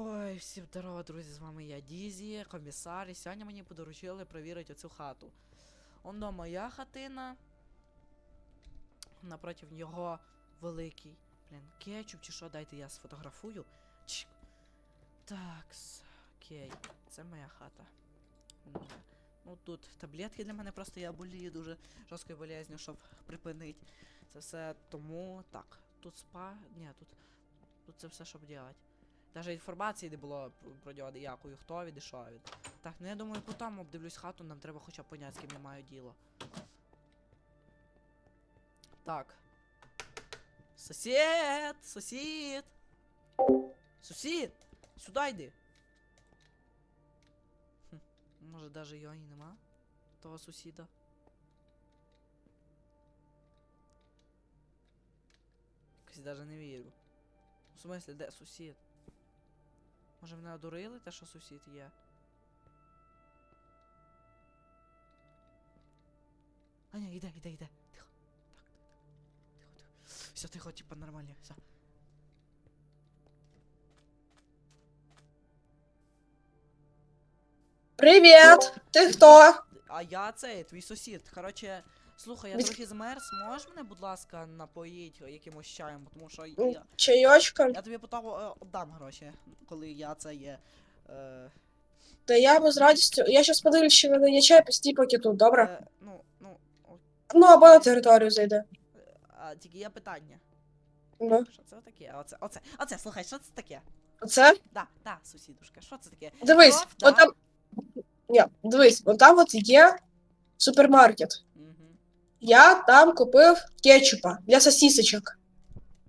Ой, всім здорово, друзі, з вами я Дізі, комісар, і сьогодні мені подоручили перевірити оцю хату. Оно моя хатина. Напротив нього великий. Блін, кетчуп чи що, дайте я сфотографую. Чик. Такс. Окей. Це моя хата. Ну тут таблетки для мене просто я болію дуже жорсткою болезнью, щоб припинити. Це все тому. Так. Тут спа. Ні, тут. Тут це все, щоб робити. Даже інформації не було про- нього ніякої, хто він і що він. Так, ну я думаю, потім обдивлюсь хату, нам треба хоча б поняти, з ким я маю діло. Так. Сусід! Сусід! Сусід! Сюди йди! Хм, може даже його і нема? Того сусіда. Якось даже не вірю. В смислі, де сусід? Може мене одурили те, що сусід є? А ні, йде, йде, йде. Тихо. Так, так, так. Тихо, тихо. Все, тихо, типа нормально. Все. Привіт! Ти хто? А я цей, твій сусід. Короче, слухай, я Від- трохи змерз, можеш мене, будь ласка, напоїть якимось чаєм, тому що я, Чайочка? я тобі потім е, віддам гроші, коли я це є. Е, Та я би з радістю. Я щас подивлюсь, чи мене є чай, постій поки тут, добре? е, ну, ну, Ну, або на територію зайде. а, тільки є питання. Ну. Що це таке? Оце, оце, оце, слухай, що це таке? Оце? Да, да, сусідушка, що це таке? Дивись? Да? от там. Ні, дивись, от там от є супермаркет. Я там купив кетчупа для сосісочок.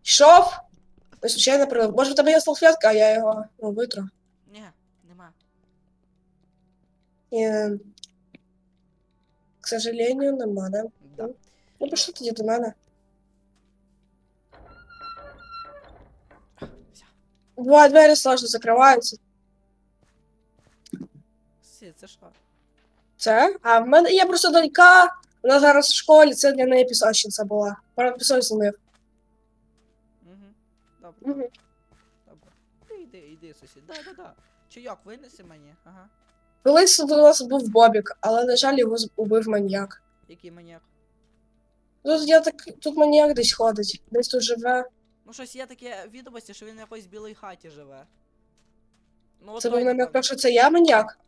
Йшов. і случайно прилив. Може, в тебе є салфетка, а я його ну, витру. Ні, нема. І... К сожалению, нема, да? Да. Ну, пішли тоді до мене. Все. Буває, двері сложно закриваються. Сусід, це що? Це? А в мене є просто донька, вона зараз в школі, це для неї пісочниця була. Вона пісок змив. Угу. Добре, Мгм. добре. Ти йди, йди, сусід. Да, да, да. Чайок винеси мені, ага. Колись у нас був Бобік, але, на жаль, його убив маньяк. Який маніяк. Тут я так. Тут маньяк десь ходить, десь тут живе. Ну щось є таке відомості, що він в якоїсь білій хаті живе. Ну, от Це той, був напевно. що це я маньяк.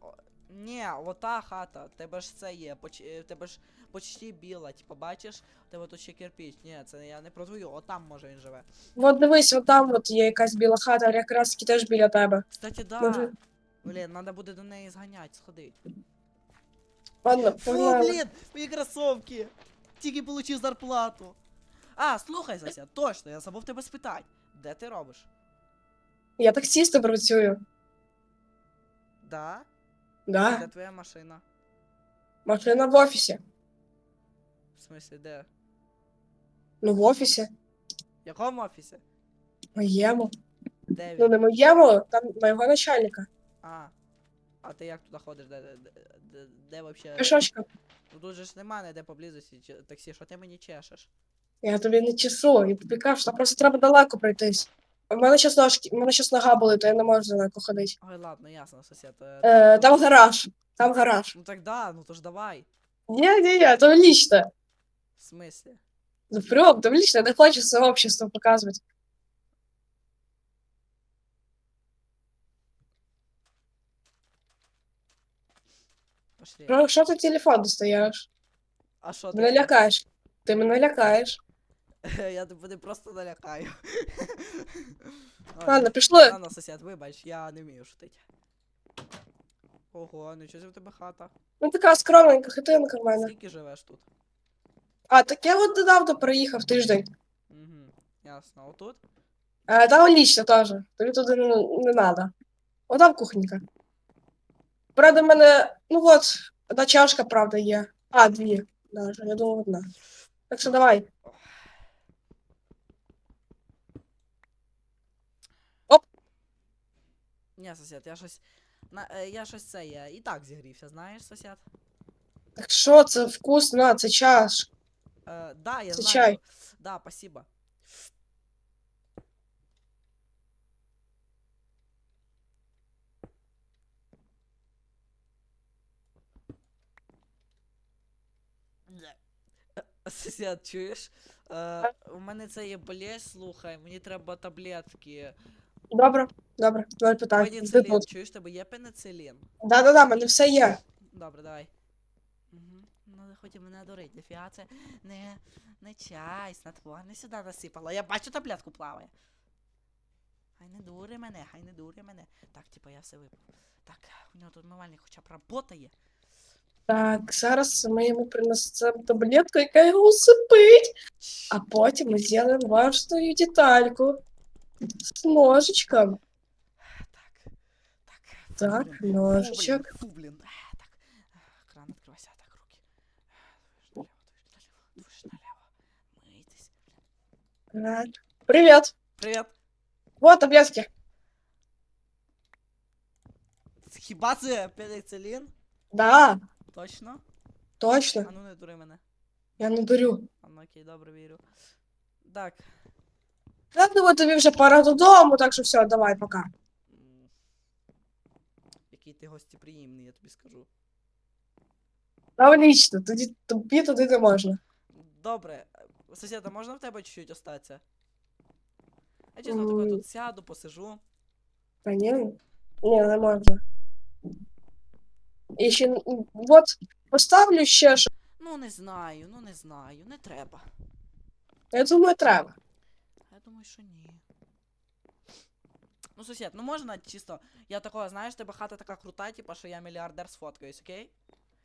Ні, ота хата, тебе ж це є, поч... е, тебе ж почти біла, типа бачиш, в тебе тут ще кирпіч. Ні, це я не про твою, отам може він живе. От дивись, от там от є якась біла хата, якраз таки теж біля тебе. Кстати, да. Може- Блін, треба буде до неї зганяти, сходить. Ладно, Фу, блін, мої кросовки. Тільки получив зарплату. А, слухай, Зася, точно, я забув тебе спитати. Де ти робиш? Я таксістом працюю. Да? Да. Де твоя машина? Машина в офісі. В смислі, де? Ну, в офісі. В якому офісі? Моєму. Де Ну, не моєму, там моєго начальника. А. А ти як туди ходиш? Де, де, де, де, вообще? Пішочка. Ну тут же ж немає ніде поблизості чи- таксі, що ти мені чешеш? Я тобі не чесу, і тобі кажу, що просто треба далеко пройтись. У мене щас ножки, у мене щас нога болить, то я не можу далеко ходити. Ой, ладно, ясно, сусід. е, Е, там гараж. Там гараж. Ну так да, ну то ж давай. Ні, ні, ні, то лично. В смислі? Ну, прям, там лично, не хочу своє общество показувати. Пошли. Про що ти телефон достаєш? А що Мене таке? лякаєш. Ти мене лякаєш. Я тебе просто налякаю. Ладно, пішли. Ладно, сусід, вибач, я не вмію шутити. Ого, нічого в тебе хата. Ну така скромненька хатинка в мене. Скільки живеш тут? А, так я от недавно приїхав тиждень. Угу, ясно. Отут? А, там лічно теж. Тобі туди не, не надо. Отам кухонька. Правда, в мене, ну от, одна чашка, правда, є. А, дві. Даже, я думаю, одна. Так що давай. Ні, сосед, я щось. На, е, я щось це я і так зігрівся, знаєш, сосед? Так що, це вкусно, це чаш. Е, да, я Це знаю. Да, спасибо. Е, Бля. Чуєш? Е, у мене це є болезнь, слухай, мені треба таблетки. Добре, добре, давай питай. Пеніцилін, тут? чуєш, тебе є пеницилін? Да-да-да, в мене все є. Добре, давай. Угу. Ну, не хотів мене дурить, ніфіга це не, не чай, снотворне сюди насипала. Я бачу таблетку плаває. Хай не дури мене, хай не дури мене. Так, типа я все випив. Так, у нього тут мивальник хоча б работає. Так, зараз ми йому принесемо таблетку, яка його усипить. А потім ми зробимо важную детальку. З ножичком. Так. Так. фу, Так, блін, фу, блін, ножичок. Фу, блін. Е, Так. е, Кран відкривайся, так, руки. Е, Движ наліво, движ наліво. Мийтесь. Так. Привіт. Привіт. Вот таблетки. Хіба це пеницилін? Да, Точно? точно. А ну не дури мене. Я не дурю. А ну окей, добре вірю. Так. Я думаю, тобі вже пора додому, так що все, давай, пока. Який ти гостеприємний, я тобі скажу. Отлично, тоді тобі туди не можна. Добре, сусіда, можна в тебе чуть-чуть остатися? Я чесно тако тут сяду, посижу. Та ні, ні, не можна. І ще, м, от, поставлю ще, що Ну не знаю, ну не знаю, не треба. я думаю, треба. Думаю, що ні. Ну, сусід, ну можна чисто. Я такого, знаєш, тебе хата така крута, типа, що я мільярдер сфоткаюсь, окей?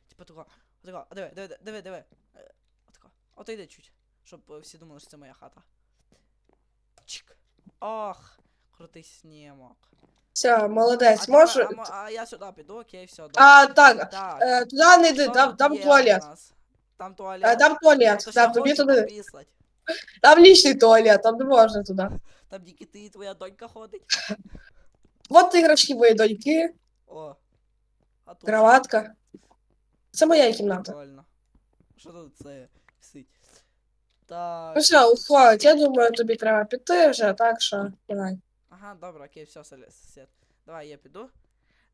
Типа такого, отако, а диви, диви, диви, диви. Е, Отако. От йди чуть. Щоб всі думали, що це моя хата. Чик. Ох, крутий снімок. Все, молодець, тепер- може. а, мо- а я сюди піду, окей, все, добре. А, так, так. е, туди не йди, там, там є у туалет. Там Е, туалет. Там туалет, там тобі туди. попісать. Там лічний туалет, там не можна туди. Там тільки ти і твоя донька ходить. От іграшки мої доньки, О. А тут кроватка. Це моя кімната. Прикольно. Що тут це висить? Так. Ну все, уходь, я думаю, тобі треба піти вже, так що давай. Ага, добре, окей, все, сосед. Давай я піду.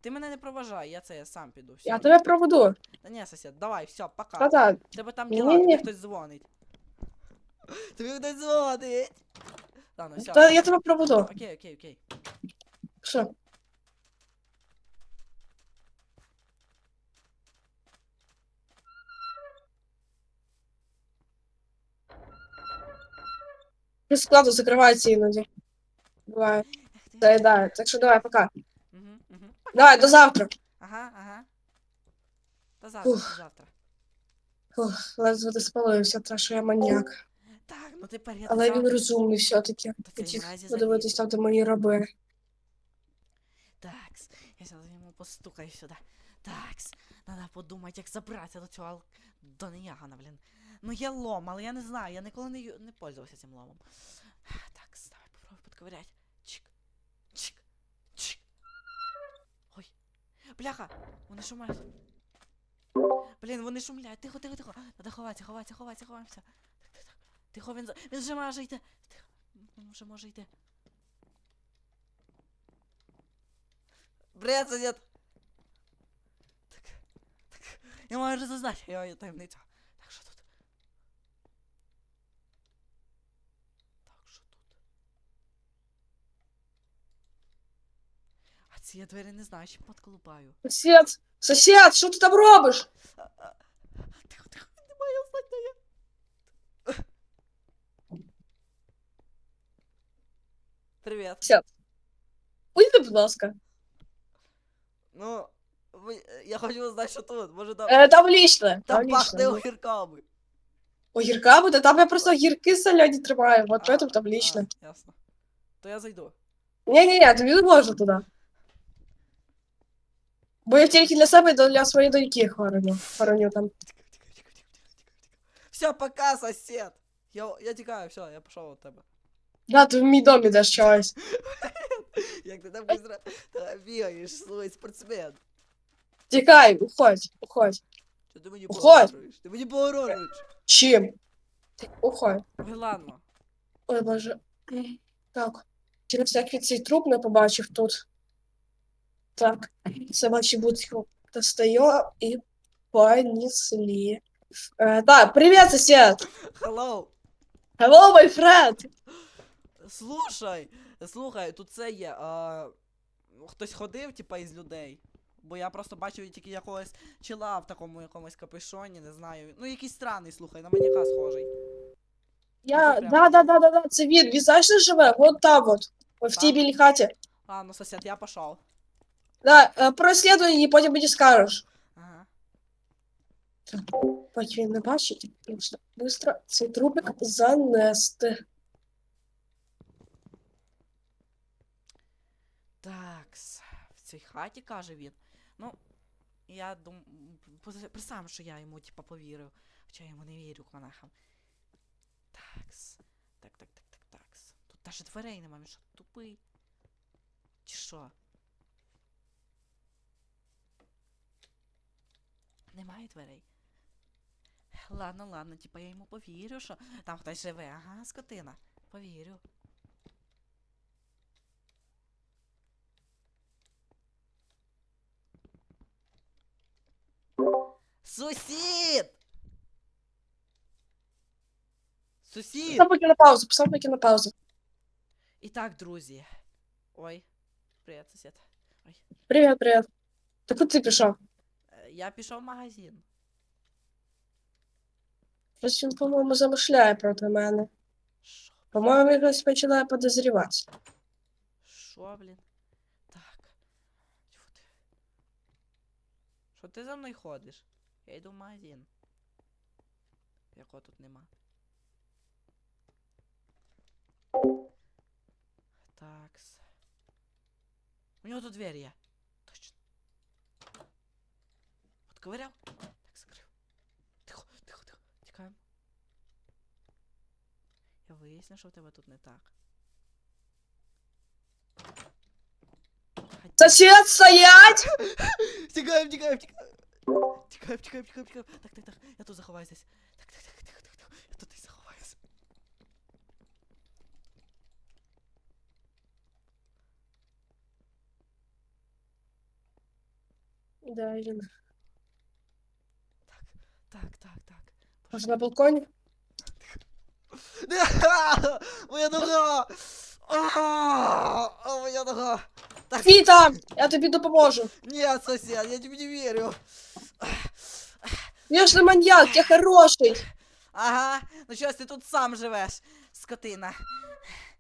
Ти мене не проважай, я це я сам піду. Все. Я тебе проведу. Та ні, сосед, давай, все, пока. Та так. Тебе там діла, тобі хтось дзвонить. Тобі хтось дзвонить. Ладно, все. Та я тебе проведу. Окей, окей, окей. Що? Плюс складу закривається іноді. Буває. Заїдає. Так що давай, пока. Давай, до завтра. Ага, ага. До завтра, Ух. до завтра. Фух, ледве не спалився, те, що я маніяк. Ну тепер я Але він розумний все-таки. Та Хотів подивитись там, де мої раби. Такс, я зараз йому постукаю сюди. Такс, надо подумати, як забратися до цього ал... до неягана, блін. Ну є лом, але я не знаю, я ніколи не, ю- не пользувався цим ломом. Такс, давай попробуй подковырять. Чик, чик, чик. Ой, бляха, вони шумлять. Блін, вони шумлять. Тихо, тихо, тихо. Надо ховатися, ховатися, ховатися, ховаємося. Тихо, він, за- він вже може йти. Тихо, він вже може йти. Сосед! Так, так, я маю вже зазнати, я маю таємницю. Так, що тут? Так, що тут? А ці я двері не знаю, чим подколупаю. Сосед! Сосед, що ти там робиш? Тихо, тихо, Привіт. Уйди, будь ласка. Ну, ви- я хочу знати, що тут. Може там, Е, там лічно. Там там пахне лічно. огірками. Огірка буде, там я просто огірки соляні тримаю, от А, поэтому там лічно. А, ясно. То я зайду. Ні-ні-ні, тобі не можна туди. Бо я тільки для себе і для своєї доньки хороню. Хороню там. Все, пока, сосед. Я, я тікаю, все, я пішов від тебе. Да, ти в мій дом ідеш чогось. Як ти там быстро та, бігаєш, слухай, спортсмен. Тікай, уходь, уходь. Що ти мені Уходь. погрожуєш? Ти мені погрожуєш. Чим? Ти- Уходь. Ой, ладно. Ой, боже. Так. Через всякий цей труп не побачив тут. Так. Собачий будку достаю і понесли. Э, так, привет, сосед! Hello! Hello, my friend! Слушай, слухай, тут це є. А, хтось ходив, типа, із людей. Бо я просто бачив тільки якогось чела в такому якомусь капюшоні, не знаю. Ну, якийсь странний, слухай, на маньяка схожий. Я, да, да, да, да, да, це він, він знаєш, де живе? Вот там вот, в тій білій хаті. А, ну сосед, я пішов. Да, е, прослідуй її, потім мені скажеш. Ага. Поки він не бачить, просто быстро цей трупик занести. Такс. В цій хаті, каже він. Ну, я дум... поз- Присам, що я йому, типа, повірив. Хоча я йому не вірю, монахам. Такс. Так, так, так, так, такс. Тут навіть дверей нема, він що, тупий? Чи що? Немає дверей. Ладно, ладно, типа я йому повірю, що там хтось живе, ага, скотина. Повірю. Сусід! Сусід! Поки на паузу, постав поки на паузу. І так, друзі. Ой. Привіт, сусід. Привіт, привіт. Так куди ти пішов? Е, Я пішов в магазин. Щось він, по-моєму, замишляє проти мене. Шо? По-моєму, щось починає подозрівати. Шо, блін? Так. Що ти за мною ходиш? Я йду в магазин. Якого тут нема. Такс. У нього тут двері є. Точно. Отковыряв? Так, закрив. Тихо, тихо, тихо. Тікаємо. Я виясню, що в тебе тут не так. Хотя- Сосед, стоять! Тікаємо, тікаємо, тікаємо. Тікаємо, тікаємо, тікаємо, тікаємо. Так, так, так. Я тут заховаюсь десь. Так, так, так, тихо, тихо, тихо. Я тут десь заховаюсь. Да, він. Так, так, так. Може на балконі? Моя нога! А, а, Моя нога! Так, Ти там! Я тобі допоможу. нет, сосед, я тебе не верю. Я ж не маньяк, я хороший. Ага, ну щось ти тут сам живеш, скотина.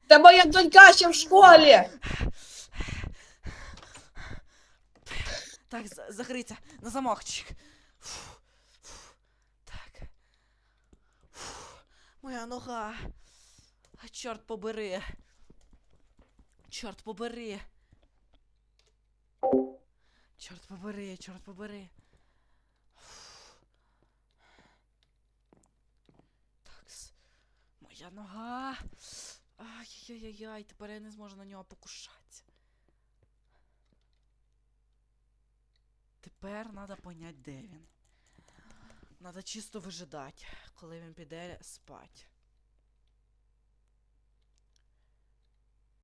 Та моя донька ще в школі. Так, за- закрийся на замокчик. Фу, фу, Так. Фу, моя нога. А чорт побери. Чорт побери. Чорт побери, чорт побери. Фу. Такс. Моя нога. Ай-яй-яй-яй, тепер я не зможу на нього покушатися. Тепер треба поняти, де він. Треба чисто вижидати, коли він піде спать.